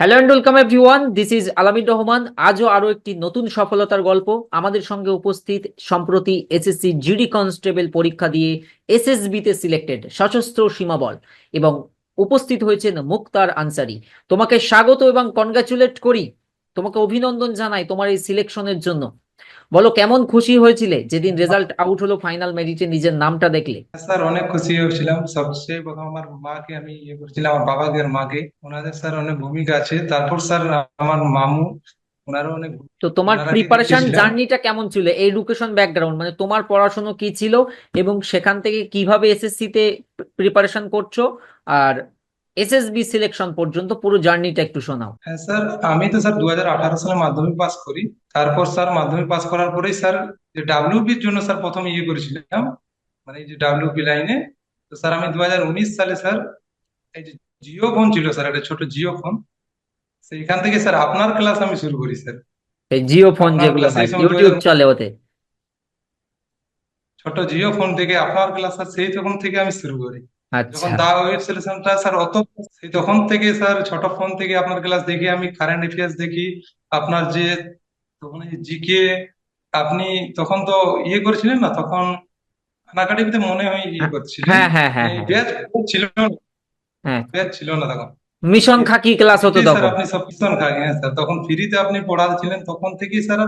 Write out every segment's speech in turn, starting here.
Hello and welcome everyone this is Alamin Rahman আজও আরও একটি নতুন সফলতার গল্প। আমাদের সঙ্গে উপস্থিত সম্প্রতি এসএসসি জিডি কনস্টেবল পরীক্ষা দিয়ে এসএসবিতে সিলেক্টেড সশস্ত্র সীমাবল এবং উপস্থিত হয়েছেন মুক্তার আনসারি। তোমাকে স্বাগত এবং কনগ্রাচুলেট করি। তোমাকে অভিনন্দন জানাই তোমার এই সিলেকশনের জন্য। বলো কেমন খুশি হয়েছিলে? যেদিন রেজাল্ট আউট হলো ফাইনাল মেরিটে নিজের নামটা দেখলে। স্যার অনেক খুশি হয়েছিলাম। সবচেয়ে প্রথম আমার মাকে আমি ইয়ে করেছিলাম আমার বাবাকে আর মাকে। ওনাদের স্যার অনেক ভূমিকা আছে। তারপর স্যার আমার মামু ওনারও অনেক তো তোমার প্রিপারেশন জার্নিটা কেমন ছিল? এডুকেশন ব্যাকগ্রাউন্ড মানে তোমার পড়াশোনা কি ছিল? এবং সেখান থেকে কীভাবে এসএসসি তে প্রিপারেশন করছ? আর এসএসবি সিলেকশন পর্যন্ত পুরো জার্নিটা একটু শোনাও। হ্যাঁ স্যার আমি তো স্যার দু হাজার আঠারো সালে মাধ্যমিক পাস করি। তারপর স্যার মাধ্যমিক পাস করার পরেই স্যার যে ডাব্লিউপির জন্য স্যার প্রথম ইয়ে করেছিলাম মানে এই যে ডাব্লিউপি লাইনে তো স্যার আমি দু হাজার উনিশ সালে স্যার এই যে জিও ফোন ছিল স্যার একটা ছোট জিও ফোন সেইখান থেকে স্যার আপনার ক্লাস আমি শুরু করি স্যার। এই জিও ফোন যেগুলো হয় ইউটিউব চলে ওতে ছোট জিও ফোন থেকে আপনার ক্লাস স্যার সেই তখন থেকে আমি শুরু করি। যখন আচ্ছা। দা ওয়েব সলিউশনটা স্যার অত তখন থেকে স্যার ছোট ফোন থেকে আপনার ক্লাস দেখি আমি কারেন্ট অ্যাফেয়ার্স দেখি আপনার যে তখন জিকে আপনি তখন তো ইয়ে করেছিলেন না তখন আন একাডেমিতে মনে হয় ইয়ে করছিলেন। হ্যাঁ হ্যাঁ হ্যাঁ হ্যাঁ। ব্যাচ ছিল না। হ্যাঁ। ব্যাচ ছিল না তখন। মিশন খাকি ক্লাস হতো ফ্রিতে স্যার তখন? আপনি সব খাই হ্যাঁ স্যার তখন ফ্রিতে আপনি পড়াচ্ছিলেন তখন থেকেই স্যার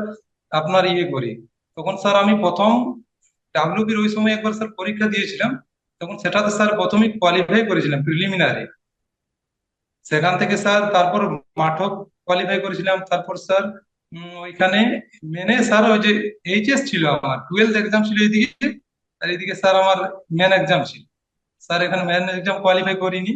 আপনার ইয়ে করি। তখন স্যার আমি প্রথম ডাব্লিউবির ওই সময় একবার স্যার পরীক্ষা দিয়েছিলাম। তখন সেটাতে স্যার প্রথমে কোয়ালিফাই করেছিলাম প্রিলিমিনারি সেখান থেকে স্যার তারপর মাঠক কোয়ালিফাই করেছিলাম। তারপর স্যার ওইখানে মেনে স্যার ওই যে এইচএস ছিল আমার টুয়েলভ এক্সাম ছিল এইদিকে আর এইদিকে স্যার আমার মেন এক্সাম ছিল। স্যার এখানে মেন এক্সাম কোয়ালিফাই করিনি।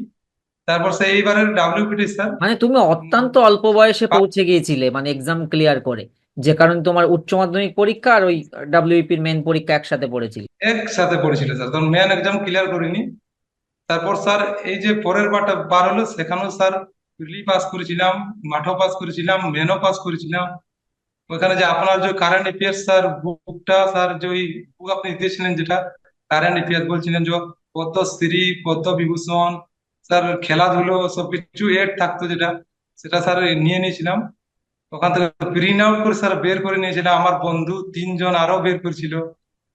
তারপর স্যার এইবারের ডাব্লিউপিটি স্যার মানে তুমি অত্যন্ত অল্প বয়সে পৌঁছে গিয়েছিলে মানে এক্সাম ক্লিয়ার করে। যে কারণে তোমার উচ্চ মাধ্যমিক পরীক্ষা আর ওই ডাব্লিউপির মেন পরীক্ষা একসাথে পড়েছিল। একসাথে পড়েছিল স্যার। তখন মেন এক্সাম ক্লিয়ার করিনি। তারপর স্যার এই যে পরের বারটা বার হলো, সেখানেও স্যার প্রিলি পাস করেছিলাম, মাঠও পাস করেছিলাম মেনও পাস করেছিলাম। ওখানে যে আপনার যে কারেন্ট অ্যাফেয়ার্স স্যার বুকটা স্যার, যে ওই বুক আপনি দিয়েছিলেন যেটা কারেন্ট অ্যাফেয়ার্স বলছিলেন, যে পদ্মশ্রী পদ্মবিভূষণ স্যার খেলাধুলো সবকিছু এড থাকতো যেটা, সেটা স্যার নিয়ে নিয়েছিলাম। ওখান থেকে প্রিন্ট আউট করে স্যার বের করে নিয়েছিলাম আমার বন্ধু তিনজন আরও বের করেছিল।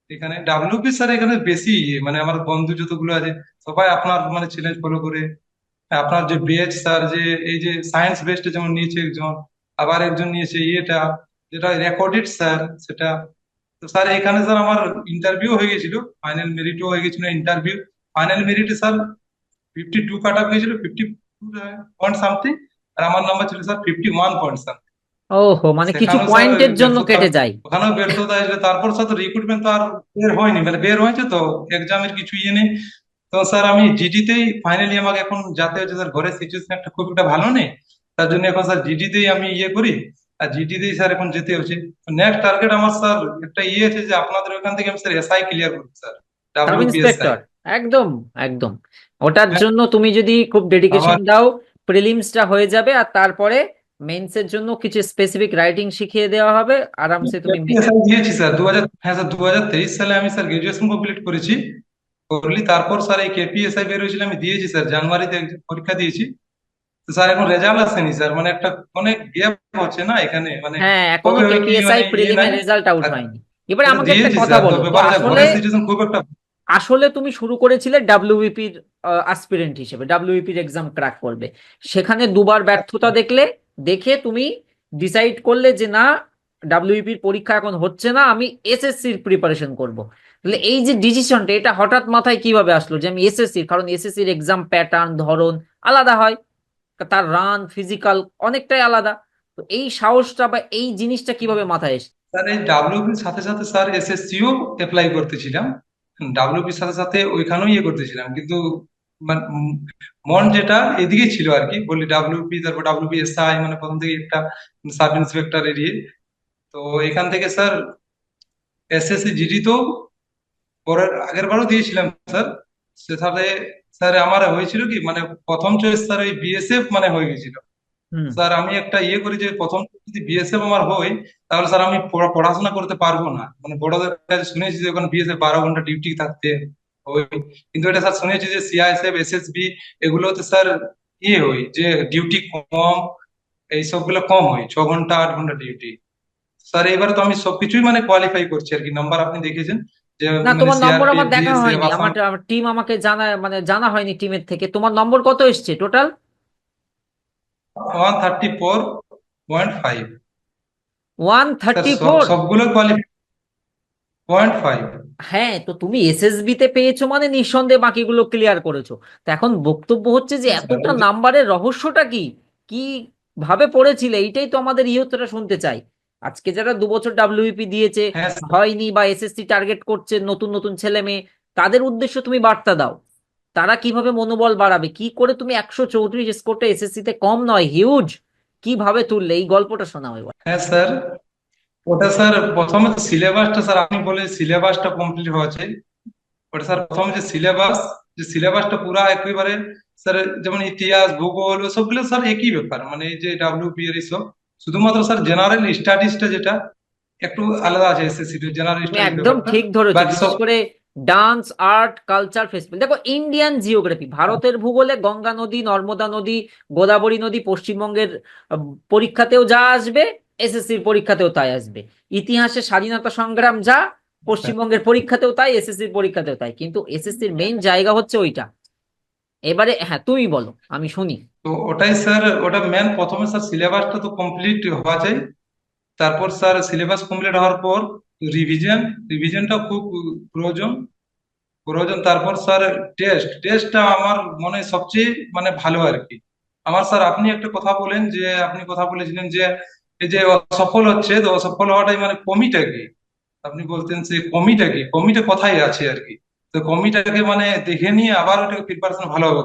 এখানে ডাব্লিউপি স্যার এখানে বেশি মানে আমার বন্ধু যতগুলো আছে, সবাই আপনার মানে চ্যালেঞ্জ ফলো করে। আপনার যে বেচ স্যার যে, এই যে সায়েন্স বেসড যেমন নিয়েছে একজন, আবার একজন নিয়েছে ইয়েটা, যেটা রেকর্ডেড স্যার সেটা। তো স্যার এখানে স্যার আমার ইন্টারভিউ হয়ে গেছিল ফাইনাল মেরিটও হয়ে গেছিল interview final মেরিটে sir fifty two cut off হয়েছিল ফিফটি টু পয়েন্ট সামথিং আর আমার নাম্বার ছিল sir fifty one point something ওহো মানে কিছু সেখানেও স্যার পয়েন্টের জন্য ব্যর্থতা কেটে যায়। ওখানেও ব্যর্থতা আসলে তারপর স্যার রিক্রুটমেন্ট তো আর বের হয়নি মানে বের হয়েছে তো এক্সামের কিছু ইয়ে নেই। তো স্যার আমি জিডিতেই ফাইনালি আমাকে এখন যাতে হচ্ছে স্যার ঘরের সিচুয়েশন একটা খুব একটা ভালো নেই তার জন্য এখন স্যার জিডিতেই আমি ইয়ে করি আর জিডিতেই স্যার এখন যেতে হচ্ছে। নেক্সট টার্গেট আমার স্যার একটা ইয়ে আছে যে আপনাদের ওখান থেকে আমি স্যার এসআই ক্লিয়ার করব স্যার সাব ডাব্লিউপিএসআই ইন্সপেক্টর একদম একদম। ওটার হ্যাঁ, জন্য তুমি যদি খুব ডেডিকেশন দাও প্রিলিমসটা হয়ে যাবে আর তারপরে মেন্সের জন্য কিছু স্পেসিফিক রাইটিং শিখিয়ে দেওয়া হবে। আরামসে তুমি দিয়েছি স্যার। দু হাজার হ্যাঁ স্যার দু হাজার তেইশ সালে আমি স্যার গ্রাজুয়েশন কমপ্লিট করেছি। করলি তারপর স্যার এই কেপিএসআই বের হয়েছিল আমি দিয়েছি স্যার। জানুয়ারিতে পরীক্ষা দিয়েছি। তো স্যার এখন রেজাল্ট আসেনি স্যার। মানে একটা অনেক গ্যাপ হচ্ছে না এখানে? মানে হ্যাঁ এখনও কেপিএসআই নাই? রেজাল্ট আউট হয়নি। এবারে আমাকে একটা কথা বলো। আসলে খুব একটা আসলে তুমি শুরু করেছিলে ডাব্লিউবিপির অ্যাসপিরেন্ট হিসেবে। ডাব্লিউবিপির এক্সাম ক্র্যাক করবে। সেখানে দুবার ব্যর্থতা দেখলে দেখে তুমি ডিসাইড করলে যে না ডাব্লিউবিপির পরীক্ষা এখন হচ্ছে না, আমি এসএসসির প্রিপারেশন করব। তাহলে এই যে ডিসিশনটা এটা হঠাৎ মাথায় কীভাবে আসলো যে আমি এসএসসির কারণ এসএসসির এক্সাম প্যাটার্ন ধরন আলাদা হয়। তার রান ফিজিক্যাল অনেকটাই আলাদা। তো এই সাহসটা বা এই জিনিসটা কীভাবে মাথায় এসেছে? স্যার, এই ডাব্লিউপির সাথে সাথে স্যার এসএসসিও অ্যাপ্লাই করতেছিলাম। ডাব্লিউপির সাথে সাথে ওইখানেও ইয়ে করতেছিলাম। কিন্তু মানে মন যেটা এদিকে ছিল আর কি বলি ডাব্লিউপি তারপর ডাব্লিউপি এসআই মানে প্রথম থেকে একটা সাব ইন্সপেক্টর এরিয়ে তো এখান থেকে স্যার এসএসসি জিডি তো পরের আগের বারও দিয়েছিলাম স্যার। সেখানে স্যার আমার হয়েছিল কি মানে প্রথম চয়েস স্যার ওই বিএসএফ মানে হয়ে গেছিল। স্যার আমি একটা ইয়ে করি যে প্রথম যদি বিএসএফ আমার হয় তাহলে স্যার আমি পড়াশোনা করতে পারব না। মানে বড়দের কাছে শুনেছি যে ওখানে বিএসএফ বারো ঘণ্টা ডিউটি থাকতে। হয় কিন্তু এটা স্যার শুনেছি যে সিআইএসএফ এসএসবি এগুলোতে স্যার ইয়ে হয় যে ডিউটি কম এই সবগুলো কম হয় ছ ঘণ্টা আট ঘণ্টা ডিউটি স্যার এবার তো আমি সবকিছুই মানে কোয়ালিফাই করছি আর কি। নাম্বার আপনি দেখেছেন? যে না মানে তোমার নম্বর আমার দেখা হয়নি। আমার টিম আমাকে জানা মানে জানা হয়নি টিমের থেকে। তোমার নম্বর কত এসছে total one thirty four point five one thirty four সবগুলো কোয়ালিফাই পয়েন্ট ফাইভ হ্যাঁ তো তুমি এসএসবি তে পেয়েছ মানে নিঃসন্দেহে বাকিগুলো ক্লিয়ার করেছ। তো এখন বক্তব্য হচ্ছে যে এতটা নাম্বারের রহস্যটা কি? কি ভাবে পড়েছিলে? এইটাই তো আমাদের ইয়তটা শুনতে চাই আজকে যারা দু বছর ডাব্লিউপি দিয়েছে হ্যাঁ হয়নি বা এসএসসি টার্গেট করছে নতুন নতুন ছেলে মেয়ে তাদের উদ্দেশ্য তুমি বার্তা দাও। তারা কীভাবে মনোবল বাড়াবে? কি করে তুমি একশো চৌত্রিশ স্কোরটা এসএসসি তে কম নয়? হিউজ কীভাবে তুললে? এই গল্পটা শোনা এবার। হ্যাঁ স্যার। ওটা স্যার প্রথমে তো সিলেবাসটা স্যার আপনি বলে সিলেবাসটা কমপ্লিট চাই ওটা স্যার প্রথমে যে সিলেবাস যে সিলেবাসটা পুরা একেবারে স্যার যেমন ইতিহাস ভূগোল সবগুলো স্যার একই ব্যাপার। মানে যে ডাব্লিউপি এর এইসব শুধুমাত্র স্যার জেনারেল স্টাডিজটা যেটা একটু আলাদা আছে এসএসসি জেনারেল স্টাডিজ একদম ঠিক ধরেছো বিশেষ করে ডান্স আর্ট কালচার ফেস্টিভ্যাল দেখো ইন্ডিয়ান জিওগ্রাফি ভারতের ভূগোলে গঙ্গা নদী নর্মদা নদী গোদাবরী নদী পশ্চিমবঙ্গের পরীক্ষাতেও যা আসবে এসএসসির পরীক্ষাতেও তাই আসবে। ইতিহাসে স্বাধীনতা সংগ্রাম যা, পশ্চিমবঙ্গের পরীক্ষাতেও তাই এসএসসির পরীক্ষাতেও তাই। কিন্তু এসএসসির মেইন জায়গা হচ্ছে ওইটা। এবারে হ্যাঁ তুমি বলো, আমি শুনি। তো ওটাই স্যার, ওটা মেন প্রথমে স্যার সিলেবাসটা তো কমপ্লিট হওয়া চাই তারপর স্যার সিলেবাস কমপ্লিট হওয়ার পর রিভিশন রিভিশনটা খুব প্রয়োজন। প্রয়োজন, তারপর স্যার টেস্ট টেস্টটা আমার মনে সবচেয়ে মানে ভালো আর কি। আমার স্যার, আপনি একটা কথা বলেন যে, আপনি কথা বলেছিলেন যে যে অসফল হচ্ছে তো অসফল হওয়াটাই মানে কমিটা কি? আপনি বলতেন যে কমিটা কি? কমিটা কোথায় আছে আর কি? তো কমিটাকে মানে দেখে নিয়ে আবার ওটাকে প্রিপারেশন ভালো হবে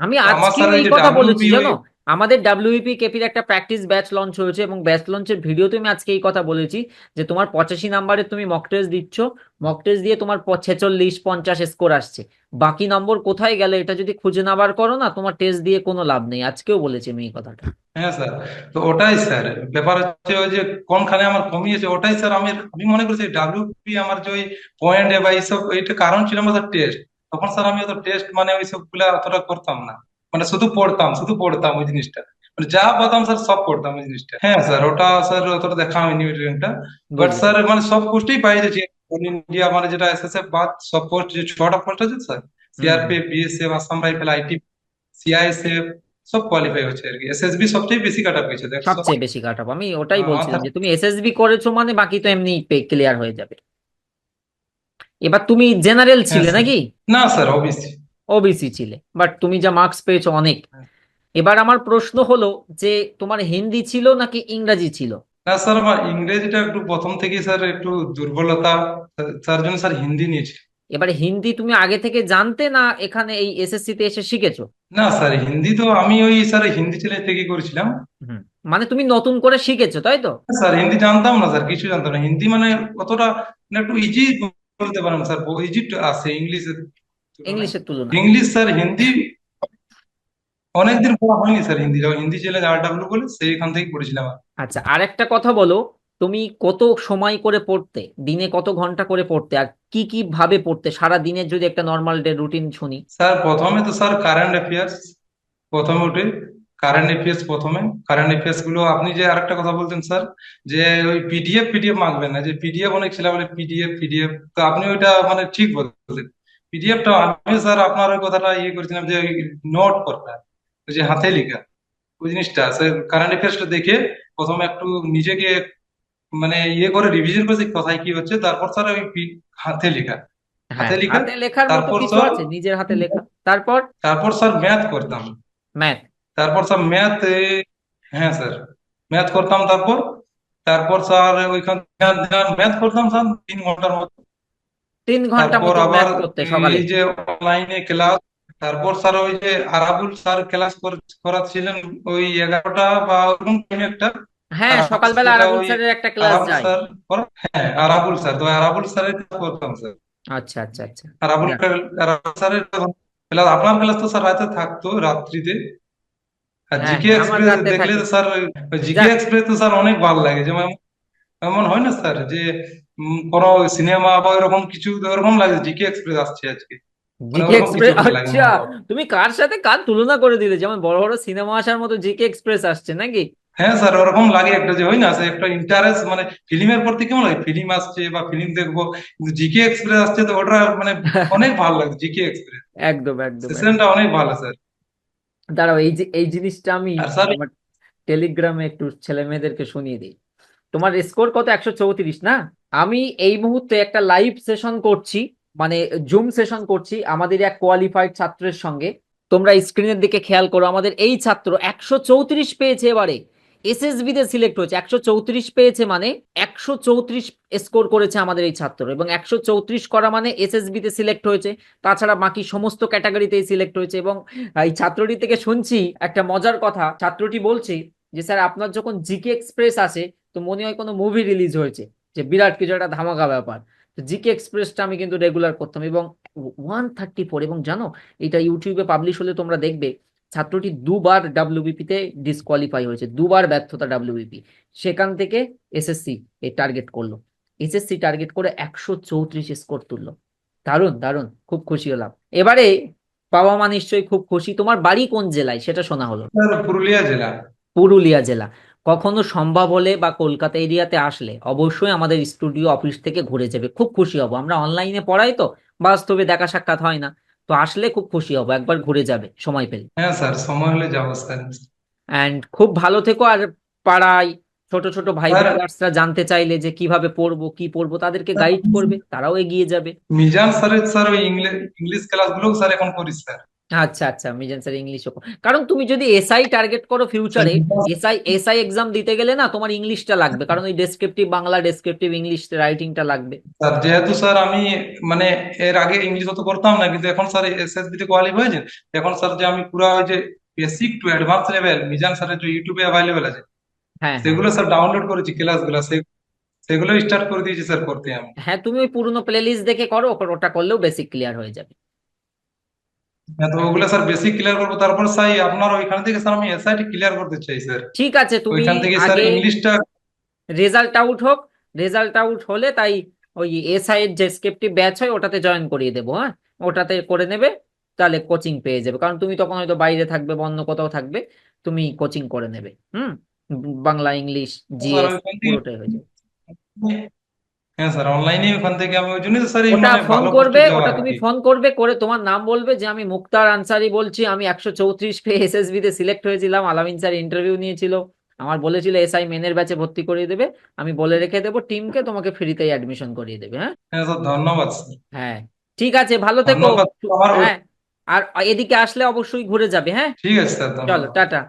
আমি আজকে আমার সাথে স্যার এই কথা বলেছি জানো? আমাদের ডাব্লিউপি কেপির একটা প্র্যাকটিস ব্যাচ লঞ্চ হয়েছে এবং ব্যাচ লঞ্চের ভিডিওতে আমি আজকে এই কথা বলেছি যে তোমার পঁচাশি নাম্বারে তুমি মক টেস্ট দিচ্ছ। মক টেস্ট দিয়ে তোমার ছেচল্লিশ, পঞ্চাশ স্কোর আসছে। বাকি নম্বর কোথায় গেল এটা যদি খুঁজে না বার করো না, তোমার টেস্ট দিয়ে কোনো লাভ নেই। আজকেও বলেছি আমি এই কথাটা। হ্যাঁ স্যার, তো ওটাই স্যার। ব্যাপার হচ্ছে ওই যে কোনখানে আমার কমিয়েছে, ওটাই স্যার আমি আমি মনে করছি ডাব্লিউপি আমার যে পয়েন্ট বা এইসব এইটা কারণ ছিল আমাদের টেস্ট তখন স্যার আমি অত টেস্ট মানে ওই সবগুলা অতটা করতাম না। মানে শুধু পড়তাম শুধু পড়তাম ওই জিনিসটা। মানে যা পাতাম স্যার সব পড়তাম ওই জিনিসটা। হ্যাঁ স্যার ওটা স্যার অতটা দেখা হয়নি ওই ট্রেনটা বাট স্যার মানে সব পোস্টেই পাই যাচ্ছে ইন্ডিয়া মানে যেটা এসএসএফ বাদ সব পোস্ট যে ছটা পোস্ট আছে sir CRPF BSF Assam rifle IT CISF সব কোয়ালিফাই হচ্ছে আর কি। এসএসবি সবচেয়ে বেশি কাটা পেয়েছে দেখছ? সবচেয়ে বেশি কাটাবো আমি ওটাই বলছিলাম যে তুমি এসএসবি করেছ মানে বাকি তো এমনি ক্লিয়ার হয়ে যাবে। এবার তুমি জেনারেল হ্যাঁ ছিলে নাকি? না স্যার ওবিসি ওবিসি ছিলে বাট তুমি যা মার্কস পেয়েছ অনেক। এবার আমার প্রশ্ন হলো যে তোমার হিন্দি ছিল নাকি ইংরাজি ছিল? না স্যার আমার ইংরেজিটা একটু প্রথম থেকেই স্যার একটু দুর্বলতা। তার জন্য স্যার হিন্দি নিয়েছি। এবারে হিন্দি তুমি আগে থেকে জানতে না এখানে এই এসএসসি তে এসে শিখেছো? না স্যার হিন্দি তো আমি ওই স্যার হিন্দি ছেলে থেকে করেছিলাম। মানে তুমি নতুন করে শিখেছো তাই তো? স্যার হিন্দি জানতাম না স্যার কিছু জানতাম না। হিন্দি মানে কতটা মানে একটু ইজি বলতে পারেন স্যার ইজি আছে তুলনায় ইংলিশের তুলনায় ইংলিশ স্যার হিন্দি অনেকদিন পড়া হয়নি স্যার হিন্দি হিন্দি চ্যালেঞ্জ আর ডাব্লিউ বলে সেইখান থেকেই পড়েছিলাম আর আচ্ছা আরেকটা কথা বলো তুমি কত সময় করে পড়তে? দিনে কত ঘণ্টা করে পড়তে? আর কি কি ভাবে পড়তে? সারা দিনের যদি একটা নর্মাল ডে রুটিন শুনি। স্যার প্রথমে তো স্যার কারেন্ট অ্যাফেয়ার্স প্রথমে উঠে কারেন্ট অ্যাফেয়ার্স প্রথমে। কারেন্ট অ্যাফেয়ার্সগুলো আপনি যে আরেকটা কথা বলতেন স্যার যে ওই পিডিএফ পিডিএফ মাগবেন না যে পিডিএফ অনেক ছেলে বলে পিডিএফ পিডিএফ তো আপনি ওইটা মানে ঠিক বললেন। পিডিএফটা আমি স্যার আপনার ওই কথাটা ইয়ে করেছিলাম যে নোট করতে ওই যে হাতে লেখা। ওই জিনিসটা স্যার কারেন্ট অ্যাফেয়ার্সটা দেখে প্রথমে একটু নিজেকে মানে ইয়ে করে রিভিশন করে যে কোথায় কি হচ্ছে তারপর স্যার ওই হাতে লেখা। হ্যাঁ হাতে লেখা হাতে লেখার তারপর স্যার আছে নিজের হাতে লেখা। তারপর? তারপর স্যার ম্যাথ করতাম। ম্যাথ তারপর স্যার ম্যাথ হ্যাঁ স্যার ম্যাথ করতাম তারপর। তারপর স্যার ওইখান ম্যাথ করতাম স্যার তিন ঘণ্টার মতো। তিন ঘণ্টা মতো ম্যাথ করতে সকালে। এই যে অনলাইনে ক্লাস তারপর স্যার ওই যে আরাবুল স্যার ক্লাস করাচ্ছিলেন ওই এগারোটা বা ওরকম একটা। হ্যাঁ সকালবেলা আরাবুল স্যারের একটা ক্লাস যায়। স্যার হ্যাঁ আরাবুল স্যার তো আরাবুল স্যারের ক্লাস করতাম স্যার আচ্ছা আচ্ছা আচ্ছা। আরাবুল আরাবুল স্যারের ক্লাস আপনার ক্লাস তো স্যার রাতে থাকতো রাত্রিতে। আর হ্যাঁ জিকে হ্যাঁ এক্সপ্রেস দেখলে তো স্যার জিকে এক্সপ্রেস তো স্যার অনেক ভালো লাগে। যেমন এমন হয় না স্যার যে কোনো সিনেমা বা এরকম কিছু এরকম লাগে জিকে এক্সপ্রেস আসছে আজকে। মানে জিকে এক্সপ্রেস কিছু আচ্ছা তুমি কার সাথে কার তুলনা করে দিলে? যেমন বড় বড় সিনেমা আসার মতো জিকে এক্সপ্রেস আসছে নাকি? হ্যাঁ স্যার ওরকম লাগে একটা যে হয় না সে একটা ইন্টারেস্ট মানে ফিল্মের প্রতি কেমন লাগে? ফিল্ম আসছে বা ফিল্ম দেখব কিন্তু জিকে এক্সপ্রেস আসছে তো ওটা মানে অনেক ভালো লাগে জিকে এক্সপ্রেস একদম একদম। সেশনটা অনেক ভালো স্যার। দাঁড়াও এই যে এই জিনিসটা আমি টেলিগ্রামে একটু ছেলে মেয়েদেরকে শুনিয়ে দিই। তোমার স্কোর কত? একশো চৌত্রিশ, না? আমি এই মুহূর্তে একটা লাইভ সেশন করছি মানে জুম সেশন করছি আমাদের এক কোয়ালিফাইড ছাত্রের সঙ্গে। তোমরা স্ক্রিনের দিকে খেয়াল করো, আমাদের এই ছাত্র একশো চৌত্রিশ পেয়েছে এবারে। এসএসবি তে সিলেক্ট হয়েছে, একশো চৌত্রিশ পেয়েছে মানে একশো চৌত্রিশ স্কোর করেছে আমাদের এই ছাত্র এবং একশো চৌত্রিশ করা মানে এসএসবি তে সিলেক্ট হয়েছে। তাছাড়া বাকি সমস্ত ক্যাটাগরিতেই সিলেক্ট হয়েছে এবং এই ছাত্রটি থেকে শুনছি একটা মজার কথা। ছাত্রটি বলছে যে, স্যার, আপনার যখন জিকে এক্সপ্রেস আসে তো মনে হয় কোনো মুভি রিলিজ হয়েছে যে বিরাট কিছু একটা ধামাকা ব্যাপার। তো জিকে এক্সপ্রেসটা আমি কিন্তু রেগুলার করতাম এবং ওয়ান থার্টি ফোর এবং জানো এটা ইউটিউবে পাবলিশ হলে তোমরা দেখবে ছাত্রটি দুবার ডাব্লিউবিপি তে ডিসকোয়ালিফাই হয়েছে দুবার ব্যর্থতা ডাব্লিউবিপি সেখান থেকে এসএসসি এ টার্গেট করল। এসএসসি টার্গেট করে একশো চৌত্রিশ স্কোর তুললো। দারুণ দারুণ খুব খুশি হলাম। এবারে বাবা মা নিশ্চয়ই খুব খুশি। তোমার বাড়ি কোন জেলায়? সেটা শোনা হলো। পুরুলিয়া জেলা। পুরুলিয়া জেলা। কখনো সম্ভব হলে বা কলকাতা এরিয়াতে আসলে অবশ্যই আমাদের স্টুডিও অফিস থেকে ঘুরে যাবে। খুব খুশি হব। আমরা অনলাইনে পড়াই তো বাস্তবে দেখা সাক্ষাৎ হয় না। তো আসলে খুব খুশি হব একবার ঘুরে যাবে সময় পেলে। হ্যাঁ স্যার সময় হলে যাব স্যার। অ্যান্ড খুব ভালো থেকো আর পাড়ায়। ছোট ছোট ভাই স্যার ব্রাদার্সরা জানতে চাইলে যে কীভাবে পড়ব কি পড়ব তাদেরকে গাইড করবে তারাও এগিয়ে যাবে। মিজান স্যারের স্যার ওই ইংলিশ ইংলিশ ক্লাস স্যার এখন করি স্যার। আচ্ছা আচ্ছা মিজান স্যার ইংলিশও কারণ তুমি যদি এসআই টার্গেট করো ফিউচারে এসআই এসআই এক্সাম দিতে গেলে না তোমার ইংলিশটা লাগবে কারণ ওই ডেসক্রিপটিভ বাংলা ডেসক্রিপটিভ ইংলিশ রাইটিংটা লাগবে। স্যার যেহেতু স্যার আমি মানে এর আগে ইংলিশ অত করতাম না কিন্তু এখন স্যার এসএসবি তে কোয়ালিফাই হয়েছে এখন স্যার যে আমি পুরো ওই যে basic to advance level Mizan স্যারের যে ইউটিউবে অ্যাভেলেবেল আছে হ্যাঁ হ্যাঁ। সেগুলো স্যার ডাউনলোড করেছি ক্লাসগুলো সে- সেগুলো স্টার্ট করে দিয়েছি স্যার করতে আমি। হ্যাঁ তুমি ওই পুরোনো প্লেলিস্ট দেখে করো ওটা করলেও বেসিক ক্লিয়ার হয়ে যাবে। হ্যাঁ তো ওগুলো স্যার বেসিক ক্লিয়ার করব। তারপর স্যার আপনার ওইখান থেকে স্যার আমি এসআইটি ক্লিয়ার করতে চাই স্যার ঠিক আছে তুমি ওইখান থেকে স্যার আগে ইংলিশটা রেজাল্ট আউট হোক রেজাল্ট আউট হলে তাই ওই এসআই এর ডেসক্রিপটিভ ব্যাচ হয় ওটাতে জয়েন করিয়ে দেবো হ্যাঁ? ওটাতে করে নেবে তাহলে কোচিং পেয়ে যাবে। কারণ তুমি তখন হয়তো বাইরে থাকবে বা অন্য কোথাও থাকবে তুমি কোচিং করে নেবে হুম? বাংলা ইংলিশ জিএস পুরোটাই হয়ে যাবে। হ্যাঁ স্যার অনলাইনে ওখান থেকে আমি ওই জন্য স্যার ওটা মানে ফোন ভালো করবে ওটা তুমি ফোন করবে করে তোমার নাম বলবে যে আমি মুক্তার আনসারি বলছি আমি একশো চৌত্রিশ পেয়ে এসএসবি তে সিলেক্ট হয়েছিলাম আলামিন স্যার ইন্টারভিউ নিয়েছিল। আমার বলেছিল এসআই মেনের ব্যাচে ভর্তি করিয়ে দেবে আমি বলে রেখে দেবো টিমকে তোমাকে ফ্রিতেই অ্যাডমিশন করিয়ে দেবে হ্যাঁ? হ্যাঁ স্যার ধন্যবাদ হ্যাঁ ঠিক আছে ভালো থেকো। হ্যাঁ আর এদিকে আসলে অবশ্যই ঘুরে যাবে হ্যাঁ? ঠিক আছে স্যার চলো টাটা।